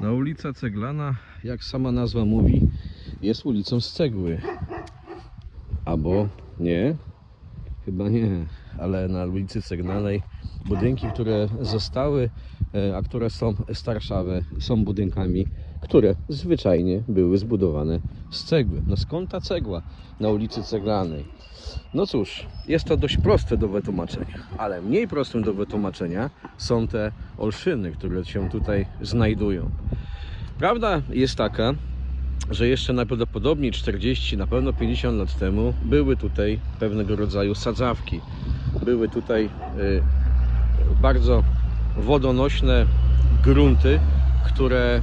No ulica Ceglana, jak sama nazwa mówi, jest ulicą z cegły. Albo nie? Chyba nie, ale na ulicy Ceglanej budynki, które zostały, a które są starszawe, są budynkami, które zwyczajnie były zbudowane z cegły. No skąd ta cegła na ulicy Ceglanej? No cóż, jest to dość proste do wytłumaczenia, ale mniej prostym do wytłumaczenia są te olszyny, które się tutaj znajdują. Prawda jest taka, że jeszcze najprawdopodobniej 40, na pewno 50 lat temu były tutaj pewnego rodzaju sadzawki. Były tutaj y, bardzo wodonośne grunty, które,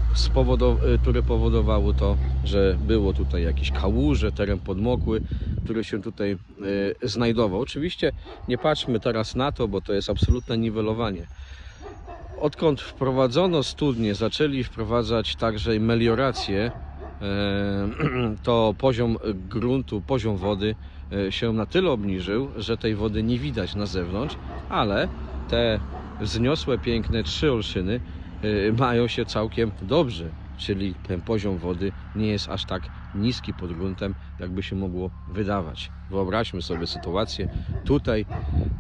y, które powodowały to, że było tutaj jakieś kałuże, teren podmokły, który się tutaj y, znajdował. Oczywiście nie patrzmy teraz na to, bo to jest absolutne niwelowanie. Odkąd wprowadzono studnie, zaczęli wprowadzać także meliorację, e, to poziom gruntu, poziom wody e, się na tyle obniżył, że tej wody nie widać na zewnątrz, ale te wzniosłe, piękne trzy olszyny e, mają się całkiem dobrze, czyli ten poziom wody nie jest aż tak niski pod gruntem, jakby się mogło wydawać. Wyobraźmy sobie sytuację, tutaj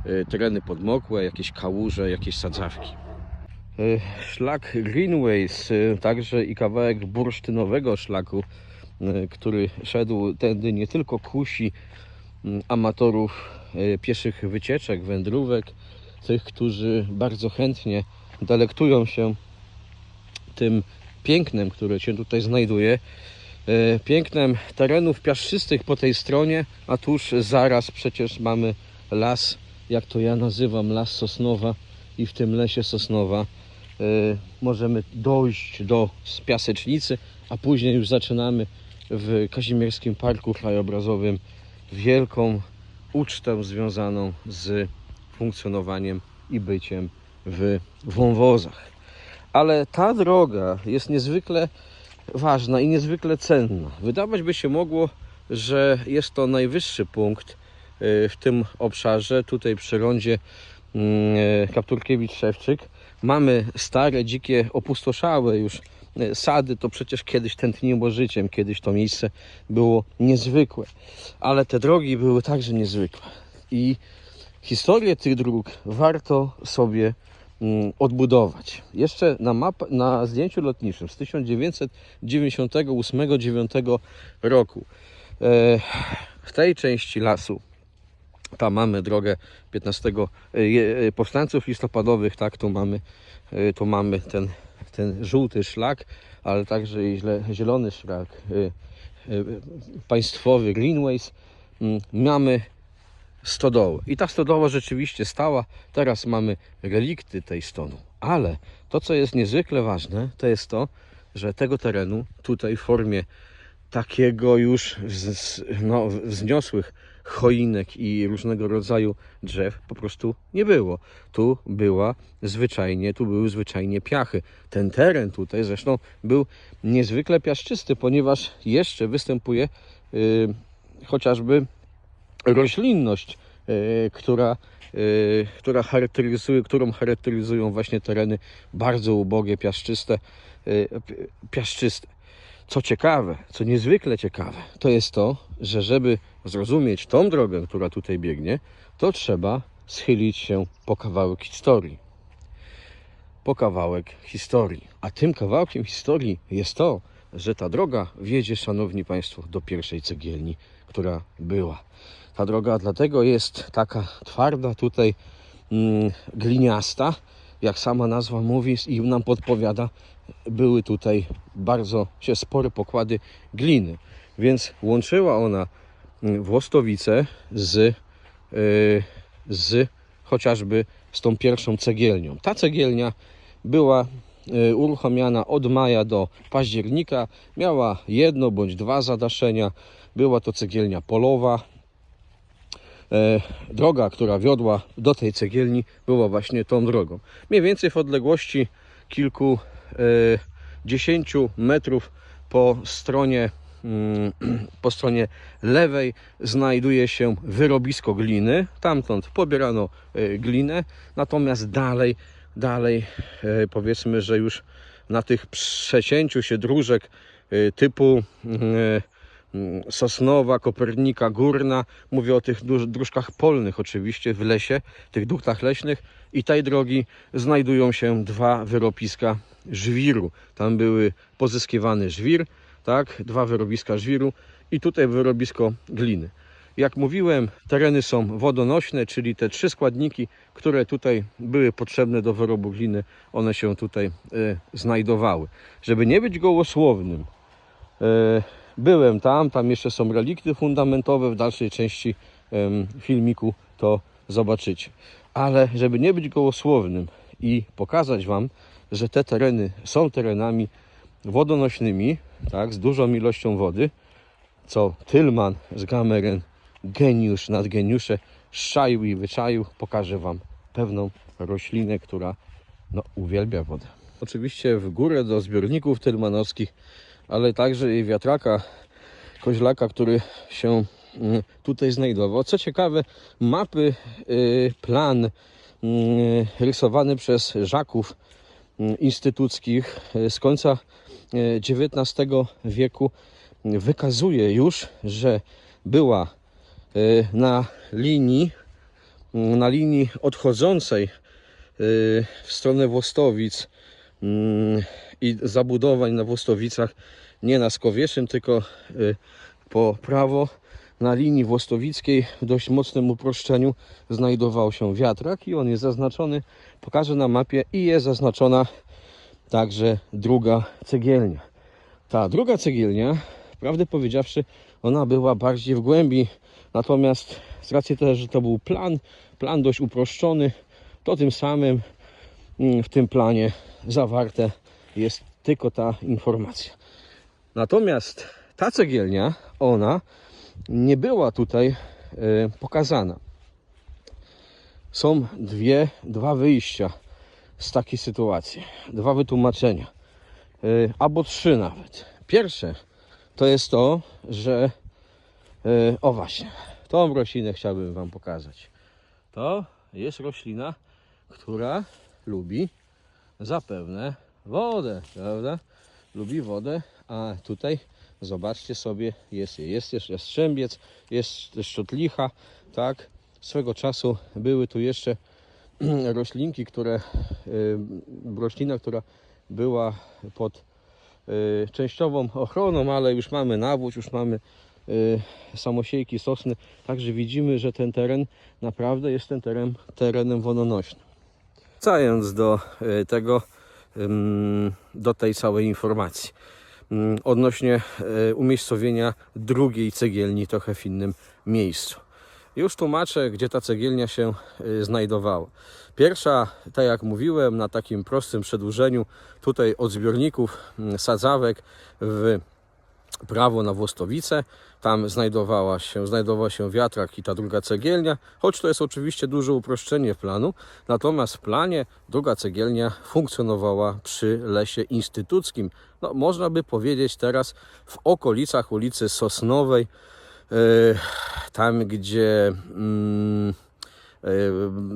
e, tereny podmokłe, jakieś kałuże, jakieś sadzawki. E, Szlak Greenways, także i kawałek bursztynowego szlaku, który szedł tędy nie tylko kusi mm, amatorów pieszych wycieczek, wędrówek, tych, którzy bardzo chętnie delektują się tym pięknem, które się tutaj znajduje. E, Pięknem terenów piaszczystych po tej stronie, a tuż zaraz przecież mamy las, jak to ja nazywam, las Sosnowa i w tym lesie Sosnowa e, możemy dojść do Piasecznicy, a później już zaczynamy w Kazimierskim Parku Krajobrazowym wielką ucztę związaną z funkcjonowaniem i byciem w wąwozach. Ale ta droga jest niezwykle ważna i niezwykle cenna. Wydawać by się mogło, że jest to najwyższy punkt y, w tym obszarze, tutaj przy rondzie mm, Kapturkiewicz-Szewczyk. Mamy stare, dzikie, opustoszałe już y, sady, to przecież kiedyś tętniło życiem, kiedyś to miejsce było niezwykłe. Ale te drogi były także niezwykłe. I historię tych dróg warto sobie mm, odbudować. Jeszcze na, map, na zdjęciu lotniczym z 1998-9 roku e, w tej części lasu tam mamy drogę 15 e, e, powstańców listopadowych, tak, tu mamy, tu mamy ten, ten żółty szlak, ale także i zielony szlak państwowy Greenways. Mm, Mamy stodołę. I ta stodoła rzeczywiście stała. Teraz mamy relikty tej stonu. Ale to, co jest niezwykle ważne, to jest to, że tego terenu tutaj w formie takiego już wz, no, wzniosłych choinek i różnego rodzaju drzew po prostu nie było. Tu była zwyczajnie, tu były zwyczajnie piachy. Ten teren tutaj zresztą był niezwykle piaszczysty, ponieważ jeszcze występuje y, chociażby roślinność, e, która, e, która charakteryzuje, którą charakteryzują właśnie tereny bardzo ubogie, piaszczyste, e, pi- piaszczyste. Co ciekawe, co niezwykle ciekawe, to jest to, że żeby zrozumieć tą drogę, która tutaj biegnie, to trzeba schylić się po kawałek historii. Po kawałek historii. A tym kawałkiem historii jest to, że ta droga wiedzie, szanowni państwo, do pierwszej cegielni, która była. Ta droga dlatego jest taka twarda, tutaj mm, gliniasta, jak sama nazwa mówi i nam podpowiada, były tutaj bardzo się spore pokłady gliny, więc łączyła ona mm, Włostowice z, yy, z chociażby z tą pierwszą cegielnią. Ta cegielnia była y, uruchamiana od maja do października, miała jedno bądź dwa zadaszenia, była to cegielnia polowa, droga, która wiodła do tej cegielni, była właśnie tą drogą. Mniej więcej w odległości kilku e, dziesięciu metrów po stronie, mm, po stronie lewej znajduje się wyrobisko gliny. Tamtąd pobierano e, glinę, natomiast dalej, dalej e, powiedzmy, że już na tych przecięciu się dróżek typu mm, Sosnowa, Kopernika, Górna. Mówię o tych dróż- dróżkach polnych oczywiście w lesie, tych duchtach leśnych i tej drogi znajdują się dwa wyrobiska żwiru. Tam były pozyskiwany żwir, tak, dwa wyrobiska żwiru i tutaj wyrobisko gliny. Jak mówiłem, tereny są wodonośne, czyli te trzy składniki, które tutaj były potrzebne do wyrobu gliny, one się tutaj e, znajdowały. Żeby nie być gołosłownym, e, byłem tam, tam jeszcze są relikty fundamentowe, w dalszej części filmiku to zobaczycie. Ale żeby nie być gołosłownym i pokazać Wam, że te tereny są terenami wodonośnymi, tak, z dużą ilością wody, co Tylman z Gameren, geniusz nad geniusze, szczaił i wyczaił, pokażę Wam pewną roślinę, która no, uwielbia wodę. Oczywiście w górę do zbiorników tylmanowskich, ale także i wiatraka, koźlaka, który się mm, tutaj znajdował. Co ciekawe, mapy, y, plan y, rysowany przez Żaków y, instytuckich y, z końca y, XIX wieku wykazuje już, że była na linii, na linii odchodzącej w stronę Włostowic mm, i zabudowań na Włostowicach, nie na Skowieszyn, tylko y, po prawo na linii włostowickiej w dość mocnym uproszczeniu znajdował się wiatrak i on jest zaznaczony, pokażę na mapie i jest zaznaczona także druga cegielnia. Ta druga cegielnia, prawdę powiedziawszy, ona była bardziej w głębi, natomiast z racji też, że to był plan, plan dość uproszczony, to tym samym mm, w tym planie zawarte jest tylko ta informacja. Natomiast ta cegielnia, ona nie była tutaj e, pokazana. Są dwie, dwa wyjścia z takiej sytuacji, dwa wytłumaczenia, e, albo trzy nawet. Pierwsze to jest to, że e, o właśnie, tą roślinę chciałbym Wam pokazać. To jest roślina, która lubi zapewne wodę, prawda? Lubi wodę, a tutaj zobaczcie sobie, jest, jest jeszcze jastrzębiec, jest szczotlicha, tak? Swego czasu były tu jeszcze roślinki, które, y, roślina, która była pod y, częściową ochroną, ale już mamy nawóz, już mamy y, samosiejki sosny, także widzimy, że ten teren naprawdę jest ten teren, terenem wodonośnym. Wracając do y, tego, do tej całej informacji ym, odnośnie y, umiejscowienia drugiej cegielni trochę w innym miejscu. Już tłumaczę, gdzie ta cegielnia się y, znajdowała. Pierwsza, tak jak mówiłem, na takim prostym przedłużeniu tutaj od zbiorników mm, sadzawek w prawo na Włostowice. Tam znajdowała się, znajdował się wiatrak i ta druga cegielnia, choć to jest oczywiście duże uproszczenie planu. Natomiast w planie druga cegielnia funkcjonowała przy lesie instytuckim. No, można by powiedzieć teraz w okolicach ulicy Sosnowej, e, tam gdzie e,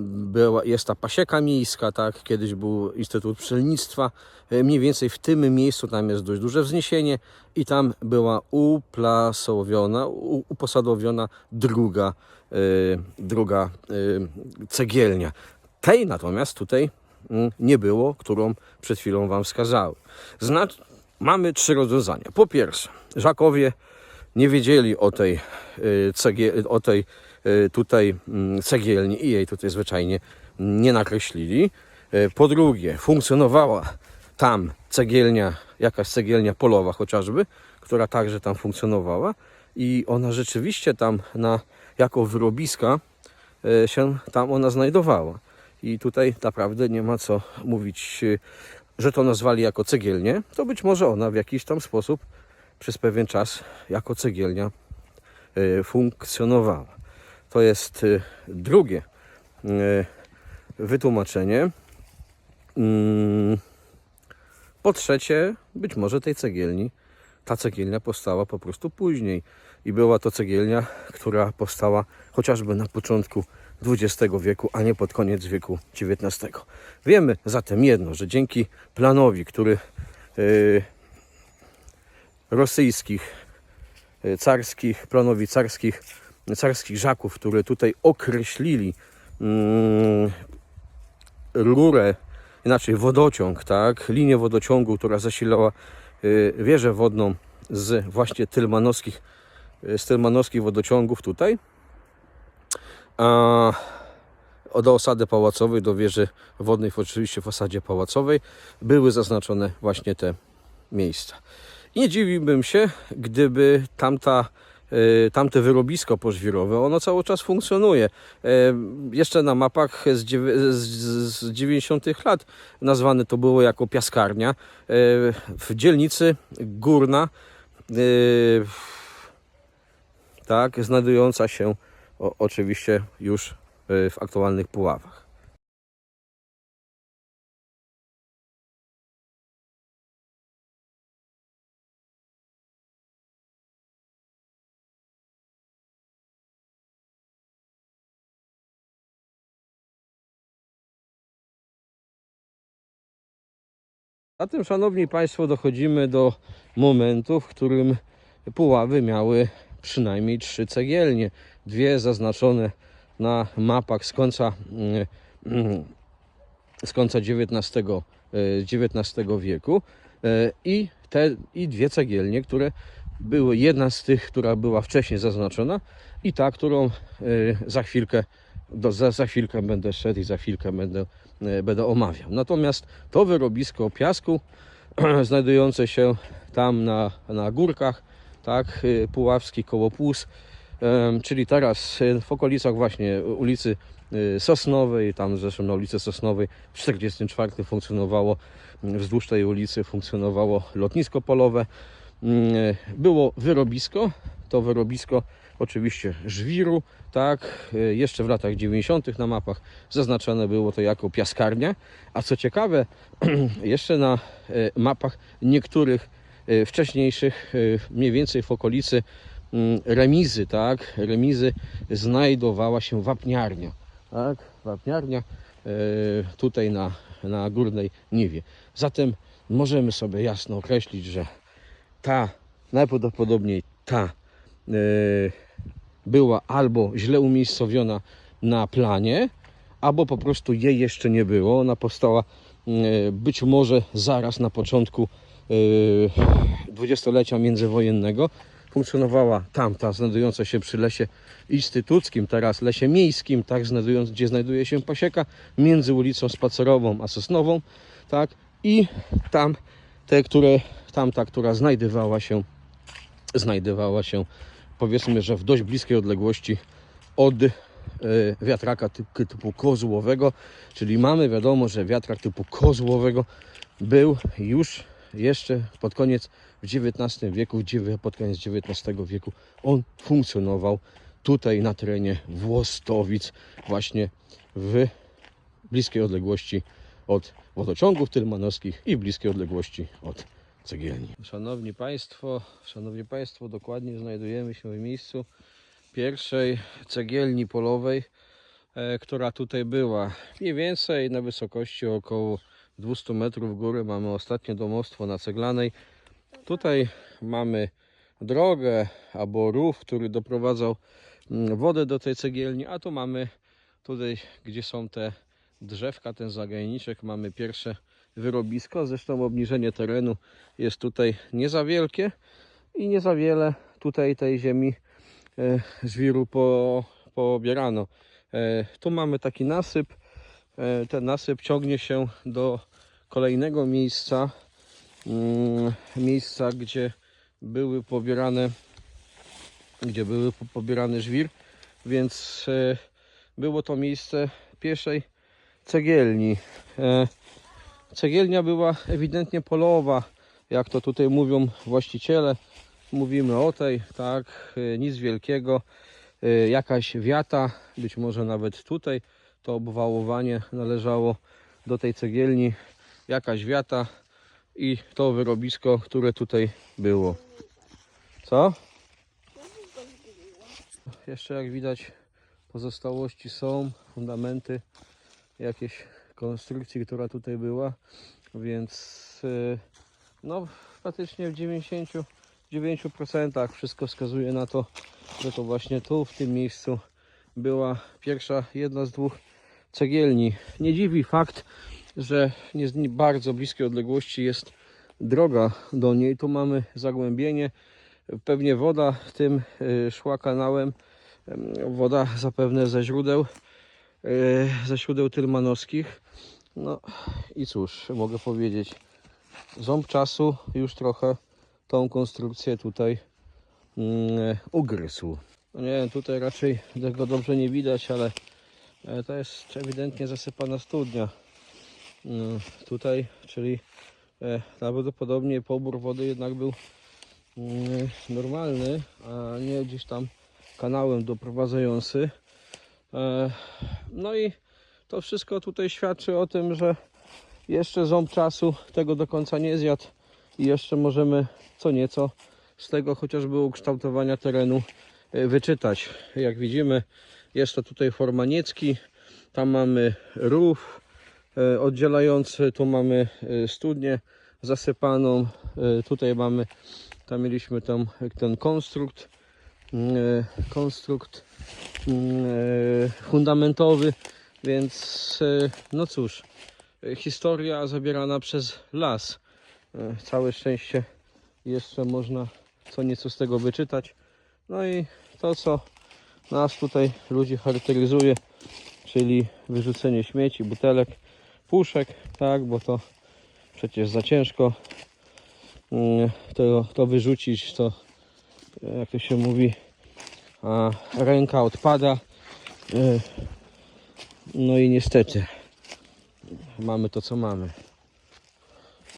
była, jest ta pasieka miejska, tak, kiedyś był Instytut Pszczelnictwa, E, mniej więcej w tym miejscu tam jest dość duże wzniesienie i tam była uplasowiona, uposadowiona druga, e, druga cegielnia. Tej natomiast tutaj mm, nie było, którą przed chwilą Wam wskazałem. Mamy trzy rozwiązania. Po pierwsze, Żakowie nie wiedzieli o tej, cegie, o tej tutaj mm, cegielni i jej tutaj zwyczajnie nie nakreślili. Y, Po drugie, funkcjonowała tam cegielnia, jakaś cegielnia polowa chociażby, która także tam funkcjonowała i ona rzeczywiście tam na, jako wyrobiska y, się tam ona znajdowała. I tutaj naprawdę nie ma co mówić, y, że to nazwali jako cegielnię, to być może ona w jakiś tam sposób przez pewien czas jako cegielnia y, funkcjonowała. To jest y, drugie y, wytłumaczenie. Mm, Po trzecie, być może tej cegielni, ta cegielnia powstała po prostu później i była to cegielnia, która powstała chociażby na początku XX wieku, a nie pod koniec wieku XIX. Wiemy zatem jedno, że dzięki planowi, który y, rosyjskich, y, carskich, planowi carskich, carskich żaków, które tutaj określili mm, rurę, inaczej wodociąg, tak, linię wodociągu, która zasilała y, wieżę wodną z właśnie tylmanowskich, y, z tylmanowskich wodociągów tutaj. A do osady pałacowej, do wieży wodnej, oczywiście w osadzie pałacowej, były zaznaczone właśnie te miejsca. Nie dziwiłbym się, gdyby tamta, tamte wyrobisko pożwirowe, ono cały czas funkcjonuje. E, Jeszcze na mapach z, dziewię- z, z 90 lat nazwane to było jako piaskarnia. E, W dzielnicy Górna, y, tak, znajdująca się oczywiście już y, w aktualnych Puławach. A tym, szanowni Państwo, dochodzimy do momentu, w którym Puławy miały przynajmniej trzy cegielnie. Dwie zaznaczone na mapach z końca, mm, z końca XIX, e, XIX wieku E, i, te, i dwie cegielnie, które były, jedna z tych, która była wcześniej zaznaczona i ta, którą e, za chwilkę, do, za, za chwilkę będę szedł i za chwilkę będę, e, będę omawiał. Natomiast to wyrobisko piasku znajdujące się tam na, na górkach, tak, y, Puławski koło Płus, em, czyli teraz w okolicach właśnie ulicy Sosnowej, tam zresztą na ulicy Sosnowej w 1944 funkcjonowało, wzdłuż tej ulicy funkcjonowało lotnisko polowe. Mm, Było wyrobisko, to wyrobisko oczywiście żwiru, tak, y, jeszcze w latach 90. na mapach zaznaczone było to jako piaskarnia, a co ciekawe, jeszcze na y, mapach niektórych y, wcześniejszych, mniej więcej w okolicy mm, remizy, tak, remizy znajdowała się wapniarnia, tak, wapniarnia tutaj na, na górnej niwie. Zatem możemy sobie jasno określić, że ta, najprawdopodobniej ta y, była albo źle umiejscowiona na planie, albo po prostu jej jeszcze nie było. Ona powstała y, być może zaraz na początku y, dwudziestolecia międzywojennego. Funkcjonowała tamta, znajdująca się przy lesie instytuckim, teraz lesie miejskim, tak, znajdując, gdzie znajduje się pasieka między ulicą Spacerową a Sosnową, tak, i tam te, które, tamta, która znajdowała się, znajdowała się powiedzmy, że w dość bliskiej odległości od e, wiatraka typu, typu kozłowego, czyli mamy wiadomo, że wiatrak typu kozłowego był już jeszcze pod koniec XIX wieku, pod koniec XIX wieku on funkcjonował tutaj na terenie Włostowic, właśnie w bliskiej odległości od wodociągów tylmanowskich i bliskiej odległości od cegielni. Szanowni Państwo, Szanowni Państwo, dokładnie znajdujemy się w miejscu pierwszej cegielni polowej, e, która tutaj była. Mniej więcej na wysokości około 200 metrów góry mamy ostatnie domostwo na ceglanej. Tutaj mamy drogę albo rów, który doprowadzał mm, wodę do tej cegielni, a tu mamy tutaj, gdzie są te drzewka, ten zagajniczek, mamy pierwsze wyrobisko. Zresztą obniżenie terenu jest tutaj nie za wielkie i nie za wiele tutaj tej ziemi e, żwiru po, poobierano. E, tu mamy taki nasyp. E, ten nasyp ciągnie się do kolejnego miejsca, mm, miejsca, gdzie były pobierane, gdzie były po- pobierane żwir, więc e, było to miejsce pierwszej cegielni. Cegielnia była ewidentnie polowa, jak to tutaj mówią właściciele. Mówimy o tej, tak, y, nic wielkiego. Y, Jakaś wiata, być może nawet tutaj to obwałowanie należało do tej cegielni. Jakaś wiata i to wyrobisko, które tutaj było. Co? Jeszcze jak widać pozostałości są, fundamenty jakieś konstrukcji, która tutaj była, więc y, No praktycznie w 99% wszystko wskazuje na to, że to właśnie tu, w tym miejscu była pierwsza, jedna z dwóch cegielni. Nie dziwi fakt, że nie bardzo bliskiej odległości jest droga do niej. Tu mamy zagłębienie. Pewnie woda tym y, szła kanałem. Em, Woda zapewne ze źródeł, ze źródeł tylmanowskich. No i cóż, mogę powiedzieć, ząb czasu już trochę tą konstrukcję tutaj mm, ugryzł. No nie wiem, tutaj raczej tego dobrze nie widać, ale e, to jest ewidentnie zasypana studnia. No, tutaj, czyli e, prawdopodobnie pobór wody jednak był mm, normalny, a nie gdzieś tam kanałem doprowadzający. E, No i to wszystko tutaj świadczy o tym, że jeszcze ząb czasu tego do końca nie zjadł i jeszcze możemy co nieco z tego chociażby ukształtowania terenu e, wyczytać. Jak widzimy jest to tutaj forma niecki, tam mamy rów e, oddzielający, tu mamy studnię zasypaną, tutaj mamy, tam mieliśmy tam ten konstrukt, konstrukt mm, e, fundamentowy, więc e, no cóż, e, historia zabierana przez las. E, Całe szczęście jeszcze można co nieco z tego wyczytać. No i to, co nas tutaj ludzi charakteryzuje, czyli wyrzucenie śmieci, butelek, puszek, tak, bo to przecież za ciężko mm, to, to wyrzucić, to e, jak to się mówi, ręka odpada. E, No i niestety mamy to, co mamy.